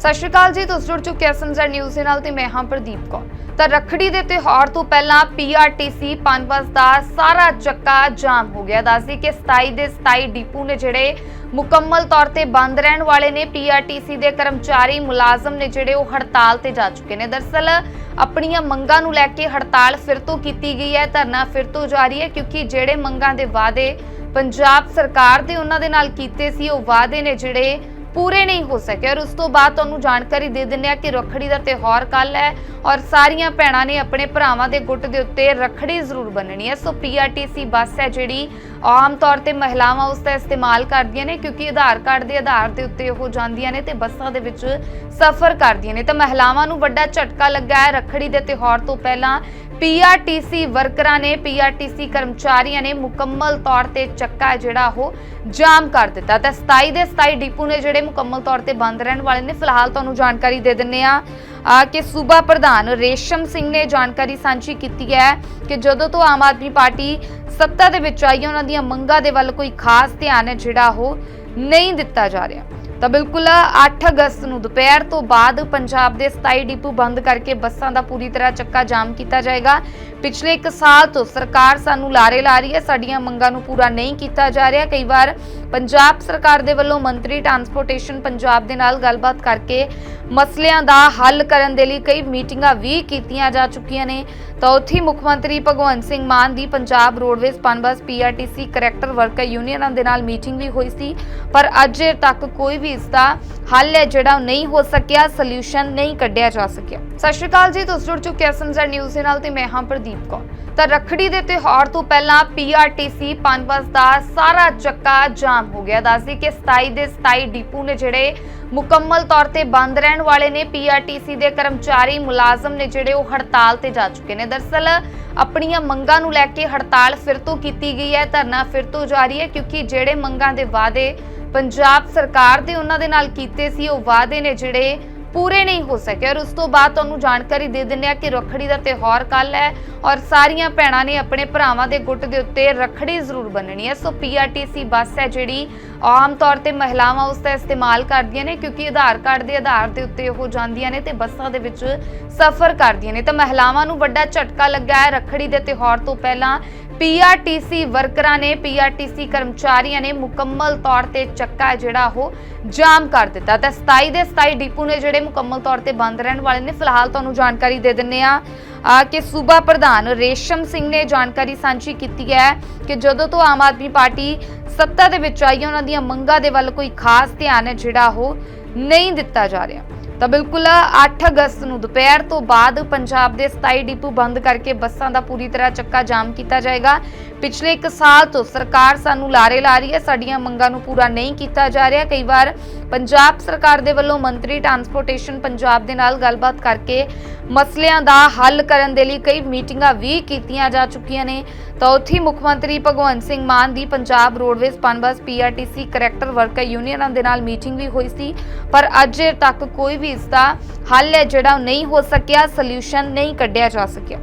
ਸਤਿ ਸ਼੍ਰੀ ਅਕਾਲ ਜੀ, ਤੁਸੀਂ ਜੁੜ ਚੁੱਕੇ ਐਸਐਮਜ਼ੈਡ ਨਿਊਜ਼ ਦੇ ਨਾਲ ਤੇ ਮੈਂ ਹਾਂ ਪ੍ਰਦੀਪ ਕੌਰ। ਤਾਂ ਰੱਖੜੀ ਦੇ ਤਿਉਹਾਰ ਤੋਂ ਪਹਿਲਾਂ ਪੀਆਰਟੀਸੀ ਪਨਬਸ ਦਾ ਸਾਰਾ ਚੱਕਾ ਜਾਮ ਹੋ ਗਿਆ। ਦੱਸਦੀ ਕਿ 27 ਦੇ 27 ਡਿਪੂ ਨੇ ਜਿਹੜੇ ਮੁਕੰਮਲ ਤੌਰ ਤੇ ਬੰਦ ਰਹਿਣ ਵਾਲੇ ਨੇ ਪੀਆਰਟੀਸੀ ਦੇ ਕਰਮਚਾਰੀ ਮੁਲਾਜ਼ਮ ਨੇ ਜਿਹੜੇ ਉਹ ਹੜਤਾਲ ਤੇ ਜਾ ਚੁੱਕੇ ਨੇ। ਦਰਸਲ ਆਪਣੀਆਂ ਮੰਗਾਂ ਨੂੰ ਲੈ ਕੇ ਹੜਤਾਲ ਫਿਰ ਤੋਂ ਕੀਤੀ ਗਈ ਹੈ, ਧਰਨਾ ਫਿਰ ਤੋਂ ਜਾਰੀ ਹੈ, ਕਿਉਂਕਿ ਜਿਹੜੇ ਮੰਗਾਂ ਦੇ ਵਾਅਦੇ ਪੰਜਾਬ ਸਰਕਾਰ ਦੇ ਉਹਨਾਂ ਦੇ ਨਾਲ ਕੀਤੇ ਸੀ, ਉਹ ਵਾਅਦੇ ਨੇ ਜਿਹੜੇ ਪੂਰੇ ਨਹੀਂ ਹੋ ਸਕੇ ਔਰ ਉਸ ਤੋਂ ਬਾਅਦ ਤੁਹਾਨੂੰ ਜਾਣਕਾਰੀ ਦੇ ਦਿੰਦੇ ਆ ਕਿ ਰੱਖੜੀ ਦਾ ਤਿਉਹਾਰ ਕੱਲ ਹੈ ਔਰ ਸਾਰੀਆਂ ਭੈਣਾਂ ਨੇ ਆਪਣੇ ਭਰਾਵਾਂ ਦੇ ਗੁੱਟ ਦੇ ਉੱਤੇ ਰੱਖੜੀ ਜ਼ਰੂਰ ਬੰਨਣੀ ਹੈ। ਸੋ ਪੀਆਰਟੀਸੀ ਬੱਸ ਹੈ ਜਿਹੜੀ ਆਮ ਤੌਰ ਤੇ ਮਹਿਲਾਵਾਂ ਉਸ ਦਾ ਇਸਤੇਮਾਲ ਕਰਦੀਆਂ ਨੇ ਕਿਉਂਕਿ ਆਧਾਰ ਕਾਰਡ ਦੇ ਆਧਾਰ ਦੇ ਉੱਤੇ ਉਹ ਜਾਂਦੀਆਂ ਨੇ ਤੇ ਬੱਸਾਂ ਦੇ ਵਿੱਚ ਸਫ਼ਰ ਕਰਦੀਆਂ ਨੇ। ਤਾਂ ਮਹਿਲਾਵਾਂ ਨੂੰ ਵੱਡਾ ਝਟਕਾ ਲੱਗਾ ਹੈ। ਰੱਖੜੀ ਦੇ ਤਿਉਹਾਰ ਤੋਂ ਪਹਿਲਾਂ ਪੀਆਰਟੀਸੀ ਵਰਕਰਾਂ ਨੇ ਪੀਆਰਟੀਸੀ ਕਰਮਚਾਰੀਆਂ ਨੇ ਮੁਕੰਮਲ ਤੌਰ ਤੇ ਚੱਕਾ ਜਿਹੜਾ ਉਹ ਜਾਮ ਕਰ ਦਿੱਤਾ। ਤਾਂ 27 ਦੇ 27 ਡਿਪੂ ਨੇ ਜਿਹੜੇ ਮੁਕੰਮਲ ਤੌਰ ਤੇ ਬੰਦ ਰਹਿਣ ਵਾਲੇ ਨੇ ਫਿਲਹਾਲ ਤੁਹਾਨੂੰ ਜਾਣਕਾਰੀ ਦੇ ਦਿੰਨੇ ਆ ਕਿ ਸੂਬਾ ਪ੍ਰਧਾਨ ਰੇਸ਼ਮ ਸਿੰਘ ਨੇ ਜਾਣਕਾਰੀ ਸਾਂਝੀ ਕੀਤੀ ਹੈ ਕਿ ਜਦੋਂ ਤੋਂ ਆਮ ਆਦਮੀ ਪਾਰਟੀ ਸੱਤਾ ਦੇ ਵਿੱਚ ਆਈ ਹੈ, ਉਹਨਾਂ ਦੀਆਂ ਮੰਗਾਂ ਦੇ ਵੱਲ ਕੋਈ ਖਾਸ ਧਿਆਨ ਹੈ ਜਿਹੜਾ ਉਹ ਨਹੀਂ ਦਿੱਤਾ ਜਾ ਰਿਹਾ। ਤਾਂ ਬਿਲਕੁਲ 8 ਅਗਸਤ ਨੂੰ ਦੁਪਹਿਰ ਤੋਂ ਬਾਅਦ ਪੰਜਾਬ ਦੇ 27 ਡਿਪੂ ਬੰਦ ਕਰਕੇ ਬੱਸਾਂ ਦਾ ਪੂਰੀ ਤਰ੍ਹਾਂ ਚੱਕਾ ਜਾਮ ਕੀਤਾ ਜਾਏਗਾ। ਪਿਛਲੇ 1 ਸਾਲ ਤੋਂ ਸਰਕਾਰ ਸਾਨੂੰ ਲਾਰੇ ਲਾ ਰਹੀ ਹੈ, ਸਾਡੀਆਂ ਮੰਗਾਂ ਨੂੰ ਪੂਰਾ ਨਹੀਂ ਕੀਤਾ ਜਾ ਰਿਹਾ। ਕਈ ਵਾਰ ਪੰਜਾਬ ਸਰਕਾਰ ਦੇ ਵੱਲੋਂ ਮੰਤਰੀ ਟਰਾਂਸਪੋਰਟੇਸ਼ਨ ਪੰਜਾਬ ਦੇ ਨਾਲ ਗੱਲਬਾਤ ਕਰਕੇ ਮਸਲਿਆਂ ਦਾ ਹੱਲ ਕਰਨ ਦੇ ਲਈ ਕਈ ਮੀਟਿੰਗਾਂ ਵੀ ਕੀਤੀਆਂ ਜਾ ਚੁੱਕੀਆਂ ਨੇ। ਤਾਂ ਉੱਥੇ ਮੁੱਖ ਮੰਤਰੀ ਭਗਵੰਤ ਸਿੰਘ ਮਾਨ ਦੀ Punjab roadways Punbus PRTC contract worker ਯੂਨੀਅਨਾਂ ਦੇ ਨਾਲ ਮੀਟਿੰਗ ਵੀ ਹੋਈ ਸੀ। ਪਰ ਅੱਜ ਤੱਕ ਕੋਈ ਵੀ ਇਸ ਦਾ ਹੱਲ ਹੈ ਜਿਹੜਾ ਨਹੀਂ ਹੋ ਸਕਿਆ ਸੋਲੂਸ਼ਨ ਨਹੀਂ ਕੱਢਿਆ ਜਾ ਸਕਿਆ। ਸਤਿ ਸ਼੍ਰੀ ਅਕਾਲ ਜੀ, ਤੁਸੀਂ ਜੁੜ ਚੁੱਕੇ ਐਸਐਮਜ਼ੈਡ ਨਿਊਜ਼ ਦੇ ਨਾਲ ਤੇ ਮੈਂ ਹਾਂ ਪ੍ਰਦੀਪ ਕੌਰ। ਤਾਂ ਰੱਖੜੀ ਦੇ ਤਿਉਹਾਰ ਤੋਂ ਪਹਿਲਾਂ ਪੀਆਰਟੀਸੀ ਪਨਬਸ ਦਾ ਸਾਰਾ ਚੱਕਾ ਜਾਮ ਹੋ ਗਿਆ। ਦੱਸਦੀ ਕਿ 27 ਦੇ 27 ਡਿਪੂ ਨੇ ਜਿਹੜੇ ਮੁਕੰਮਲ ਤੌਰ ਤੇ ਬੰਦ ਰਹਿਣ ਵਾਲੇ ਨੇ ਪੀਆਰਟੀਸੀ ਦੇ ਕਰਮਚਾਰੀ ਮੁਲਾਜ਼ਮ ਨੇ ਜਿਹੜੇ ਉਹ ਹੜਤਾਲ ਤੇ ਜਾ ਚੁੱਕੇ ਨੇ। ਦਰਸਲ ਆਪਣੀਆਂ ਮੰਗਾਂ ਨੂੰ ਲੈ ਕੇ ਹੜਤਾਲ ਫਿਰ ਤੋਂ ਕੀਤੀ ਗਈ ਹੈ, ਧਰਨਾ ਫਿਰ ਤੋਂ ਜਾਰੀ ਹੈ, ਕਿਉਂਕਿ ਜਿਹੜੇ ਮੰਗਾਂ ਦੇ ਵਾਅਦੇ ਪੰਜਾਬ ਸਰਕਾਰ ਦੇ ਉਹਨਾਂ ਦੇ ਨਾਲ ਕੀਤੇ ਸੀ, ਉਹ ਵਾਅਦੇ ਨੇ ਜਿਹੜੇ ਪੂਰੇ ਨਹੀਂ ਹੋ ਸਕੇ। ਔਰ ਉਸ ਤੋਂ ਬਾਅਦ ਤੁਹਾਨੂੰ ਜਾਣਕਾਰੀ ਦੇ ਦਿੰਦੇ ਆ ਕਿ ਰੱਖੜੀ ਦਾ ਤਿਉਹਾਰ ਕੱਲ ਹੈ ਔਰ ਸਾਰੀਆਂ ਭੈਣਾਂ ਨੇ ਆਪਣੇ ਭਰਾਵਾਂ ਦੇ ਗੁੱਟ ਦੇ ਉੱਤੇ ਰੱਖੜੀ ਜ਼ਰੂਰ ਬੰਨਣੀ ਹੈ। ਸੋ ਪੀਆਰਟੀਸੀ ਬੱਸ ਹੈ ਜਿਹੜੀ ਆਮ ਤੌਰ ਤੇ ਮਹਿਲਾਵਾਂ ਉਸ ਦਾ ਇਸਤੇਮਾਲ ਕਰਦੀਆਂ ਨੇ ਕਿਉਂਕਿ ਆਧਾਰ ਕਾਰਡ ਦੇ ਆਧਾਰ ਦੇ ਉੱਤੇ ਉਹ ਜਾਂਦੀਆਂ ਨੇ ਤੇ ਬੱਸਾਂ ਦੇ ਵਿੱਚ ਸਫ਼ਰ ਕਰਦੀਆਂ ਨੇ। ਤਾਂ ਮਹਿਲਾਵਾਂ ਨੂੰ ਵੱਡਾ ਝਟਕਾ ਲੱਗਾ ਹੈ। ਰੱਖੜੀ ਦੇ ਤਿਉਹਾਰ ਤੋਂ ਪਹਿਲਾਂ ਪੀਆਰਟੀਸੀ ਵਰਕਰਾਂ ਨੇ ਪੀਆਰਟੀਸੀ ਕਰਮਚਾਰੀਆਂ ਨੇ ਮੁਕੰਮਲ ਤੌਰ ਤੇ ਚੱਕਾ ਜਿਹੜਾ ਉਹ ਜਾਮ ਕਰ ਦਿੱਤਾ। ਤਾਂ 27 ਦੇ 27 ਡਿਪੂ ਨੇ ਜਿਹੜੇ ਮੁਕੰਮਲ ਤੌਰ ਤੇ ਬੰਦ ਰਹਿਣ ਵਾਲੇ ਨੇ ਫਿਲਹਾਲ ਤੁਹਾਨੂੰ ਜਾਣਕਾਰੀ ਦੇ ਦਿੰਨੇ ਆ ਕਿ ਸੂਬਾ ਪ੍ਰਧਾਨ ਰੇਸ਼ਮ ਸਿੰਘ ਨੇ ਜਾਣਕਾਰੀ ਸਾਂਝੀ ਕੀਤੀ ਹੈ ਕਿ ਜਦੋਂ ਤੋਂ ਆਮ ਆਦਮੀ ਪਾਰਟੀ ਸੱਤਾ ਦੇ ਵਿੱਚ ਆਈ ਹੈ, ਉਹਨਾਂ ਦੀਆਂ ਮੰਗਾਂ ਦੇ ਵੱਲ ਕੋਈ ਖਾਸ ਧਿਆਨ ਹੈ ਜਿਹੜਾ ਉਹ ਨਹੀਂ ਦਿੱਤਾ ਜਾ ਰਿਹਾ। ਤਾਂ ਬਿਲਕੁਲ 8 ਅਗਸਤ ਨੂੰ ਦੁਪਹਿਰ ਤੋਂ ਬਾਅਦ ਪੰਜਾਬ ਦੇ 27 ਡਿਪੂ ਬੰਦ ਕਰਕੇ ਬੱਸਾਂ ਦਾ ਪੂਰੀ ਤਰ੍ਹਾਂ ਚੱਕਾ ਜਾਮ ਕੀਤਾ ਜਾਏਗਾ। ਪਿਛਲੇ 1 ਸਾਲ ਤੋਂ ਸਰਕਾਰ ਸਾਨੂੰ ਲਾਰੇ ਲਾ ਰਹੀ ਹੈ, ਸਾਡੀਆਂ ਮੰਗਾਂ ਨੂੰ ਪੂਰਾ ਨਹੀਂ ਕੀਤਾ ਜਾ ਰਿਹਾ। ਕਈ ਵਾਰ ਪੰਜਾਬ ਸਰਕਾਰ ਦੇ ਵੱਲੋਂ ਮੰਤਰੀ ਟਰਾਂਸਪੋਰਟੇਸ਼ਨ ਪੰਜਾਬ ਦੇ ਨਾਲ ਗੱਲਬਾਤ ਕਰਕੇ ਮਸਲਿਆਂ ਦਾ ਹੱਲ ਕਰਨ ਦੇ ਲਈ ਕਈ ਮੀਟਿੰਗਾਂ ਵੀ ਕੀਤੀਆਂ ਜਾ ਚੁੱਕੀਆਂ ਨੇ। ਤਾਂ ਉੱਥੇ ਮੁੱਖ ਮੰਤਰੀ ਭਗਵੰਤ ਸਿੰਘ ਮਾਨ ਦੀ Punjab roadways Punbus PRTC contract worker ਯੂਨੀਅਨਾਂ ਦੇ ਨਾਲ ਮੀਟਿੰਗ ਵੀ ਹੋਈ ਸੀ। ਪਰ ਅੱਜ ਤੱਕ ਕੋਈ ਵੀ ਇਸ ਦਾ ਹੱਲ ਹੈ ਜਿਹੜਾ ਉਹ ਨਹੀਂ ਹੋ ਸਕਿਆ ਸੋਲੂਸ਼ਨ ਨਹੀਂ ਕੱਢਿਆ ਜਾ ਸਕਿਆ।